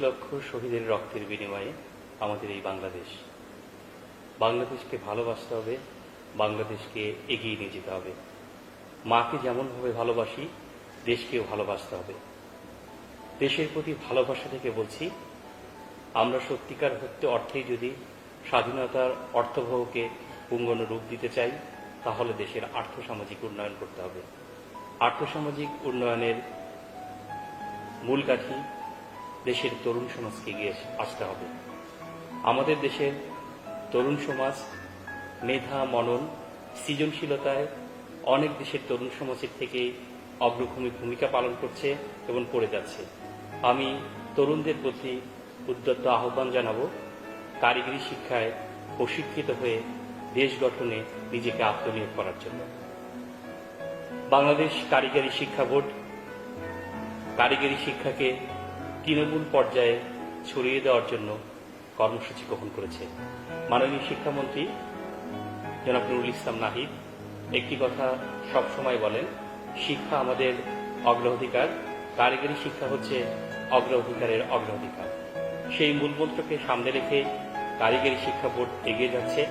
লক্ষ শহীদের রক্তের বিনিময়ে আমাদের এই বাংলাদেশ। বাংলাদেশকে ভালোবাসতে হবে, বাংলাদেশকে এগিয়ে নিয়ে যেতে হবে। মাকে যেমনভাবে ভালোবাসি, দেশকেও ভালোবাসতে হবে। দেশের প্রতি ভালোবাসা থেকে বলছি, আমরা সত্যিকার হত্যে অর্থেই যদি স্বাধীনতার অর্থবহকে পুঙ্গন রূপ দিতে চাই, তাহলে দেশের আর্থসামাজিক উন্নয়ন করতে হবে। আর্থসামাজিক উন্নয়নের মূল কাঠি দেশের তরুণ সমাজকে এগিয়ে আসতে হবে। আমাদের দেশের তরুণ সমাজ মেধা, মনন, সৃজনশীলতায় অনেক দেশের তরুণ সমাজের থেকে অগ্রভূমি ভূমিকা পালন করছে এবং করে যাচ্ছে। আমি তরুণদের প্রতি উদ্যত্ত আহ্বান জানাব, কারিগরি শিক্ষায় প্রশিক্ষিত হয়ে দেশ গঠনে নিজেকে আত্মনিয়োগ করার জন্য। বাংলাদেশ কারিগরি শিক্ষা বোর্ড কারিগরি শিক্ষাকে তৃণমূল পর্যায়ে ছড়িয়ে দেওয়ার জন্য কর্মসূচি গ্রহণ করেছে। মাননীয় শিক্ষামন্ত্রী জনাব নুরুল ইসলাম নাহিদ একটি কথা সব সময় বলেন, শিক্ষা আমাদের অগ্রাধিকার, কারিগরি শিক্ষা হচ্ছে অগ্রাধিকারের অগ্রাধিকার। সেই মূলমন্ত্রকে সামনে রেখে কারিগরি শিক্ষা বোর্ড এগিয়ে যাচ্ছে।